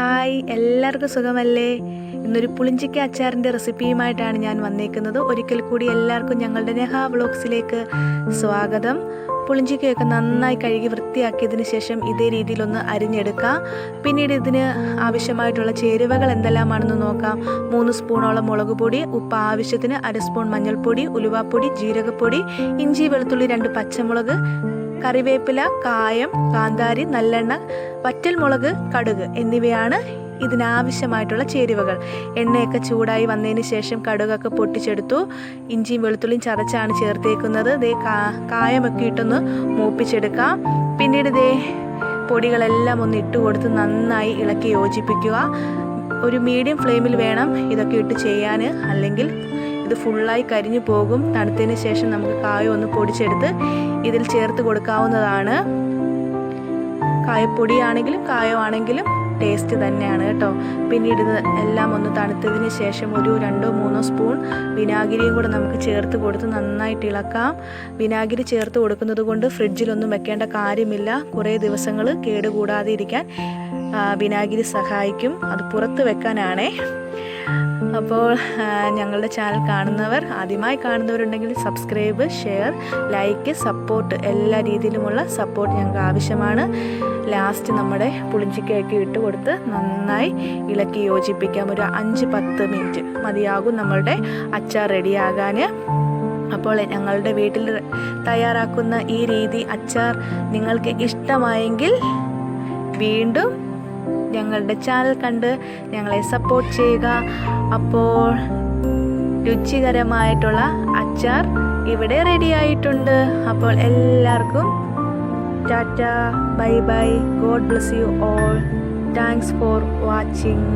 Hi എല്ലാവർക്കും സുഖമല്ലേ? ഇന്നൊരു പുളിഞ്ചിക്ക അച്ചാറിന്റെ റെസിപ്പിയുമായിട്ടാണ് ഞാൻ വന്നേക്കുന്നത്. ഒരിക്കൽ കൂടി എല്ലാവർക്കും ഞങ്ങളുടെ നെഹ വ്ളോഗ്സിലേക്ക് സ്വാഗതം. പുളിഞ്ചിക്കയൊക്കെ നന്നായി കഴുകി വൃത്തിയാക്കിയതിന് ശേഷം ഇതേ രീതിയിലൊന്ന് അരിഞ്ഞെടുക്കാം. പിന്നീട് ഇതിന് ആവശ്യമായിട്ടുള്ള ചേരുവകൾ എന്തെല്ലാമാണെന്ന് നോക്കാം. മൂന്ന് സ്പൂണോളം മുളക് പൊടി ഉപ്പ് ആവശ്യത്തിന് അര സ്പൂൺ മഞ്ഞൾപ്പൊടി ഉലുവാപ്പൊടി ജീരകപ്പൊടി ഇഞ്ചി വെളുത്തുള്ളി രണ്ട് പച്ചമുളക് കറിവേപ്പില കായം കാന്താരി നല്ലെണ്ണ വറ്റൽമുളക് കടുക് എന്നിവയാണ് ഇതിനാവശ്യമായിട്ടുള്ള ചേരുവകൾ. എണ്ണയൊക്കെ ചൂടായി വന്നതിന് ശേഷം കടുകൊക്കെ പൊട്ടിച്ചെടുത്തു. ഇഞ്ചിയും വെളുത്തുള്ളിയും ചതച്ചാണ് ചേർത്തേക്കുന്നത്. ദേ കായമൊക്കെ ഇട്ടൊന്ന് മൂപ്പിച്ചെടുക്കാം. പിന്നീട് ദേ പൊടികളെല്ലാം ഒന്ന് ഇട്ട് കൊടുത്ത് നന്നായി ഇളക്കി യോജിപ്പിക്കുക. ഒരു മീഡിയം ഫ്ലെയിമിൽ വേണം ഇതൊക്കെ ഇട്ട് ചെയ്യാൻ. അല്ലെങ്കിൽ ഇത് ഫുള്ളായി കരിഞ്ഞു പോകും. തണുത്തതിന് ശേഷം നമുക്ക് കായ ഒന്ന് പൊടിച്ചെടുത്ത് ഇതിൽ ചേർത്ത് കൊടുക്കാവുന്നതാണ്. കായപ്പൊടിയാണെങ്കിലും കായമാണെങ്കിലും ടേസ്റ്റ് തന്നെയാണ് കേട്ടോ. പിന്നീട് ഇത് എല്ലാം ഒന്ന് തണുത്തതിന് ശേഷം ഒരു രണ്ടോ മൂന്നോ സ്പൂൺ വിനാഗിരിയും കൂടെ നമുക്ക് ചേർത്ത് കൊടുത്ത് നന്നായിട്ട് ഇളക്കാം. വിനാഗിരി ചേർത്ത് കൊടുക്കുന്നത് കൊണ്ട് ഫ്രിഡ്ജിലൊന്നും വെക്കേണ്ട കാര്യമില്ല. കുറേ ദിവസങ്ങൾ കേടുകൂടാതെ ഇരിക്കാൻ വിനാഗിരി സഹായിക്കും. അത് പുറത്ത് വെക്കാനാണേ. അപ്പോൾ ഞങ്ങളുടെ ചാനൽ കാണുന്നവർ ആദ്യമായി കാണുന്നവരുണ്ടെങ്കിൽ സബ്സ്ക്രൈബ് ഷെയർ ലൈക്ക് സപ്പോർട്ട് എല്ലാ രീതിയിലുമുള്ള സപ്പോർട്ട് ഞങ്ങൾക്ക് ആവശ്യമാണ്. ലാസ്റ്റ് നമ്മുടെ പുളിഞ്ചിക്കയൊക്കെ ഇട്ട് കൊടുത്ത് നന്നായി ഇളക്കി യോജിപ്പിക്കാം. ഒരു അഞ്ച് പത്ത് മിനിറ്റ് മതിയാകും നമ്മളുടെ അച്ചാർ റെഡിയാകാൻ അപ്പോൾ ഞങ്ങളുടെ വീട്ടിൽ തയ്യാറാക്കുന്ന ഈ രീതി അച്ചാർ നിങ്ങൾക്ക് ഇഷ്ടമായെങ്കിൽ വീണ്ടും ഞങ്ങളുടെ ചാനൽ കണ്ട് ഞങ്ങളെ സപ്പോർട്ട് ചെയ്യുക. അപ്പോൾ രുചികരമായിട്ടുള്ള അച്ചാർ ഇവിടെ റെഡി ആയിട്ടുണ്ട്. അപ്പോൾ എല്ലാവർക്കും tata bye bye God bless you all. Thanks for watching.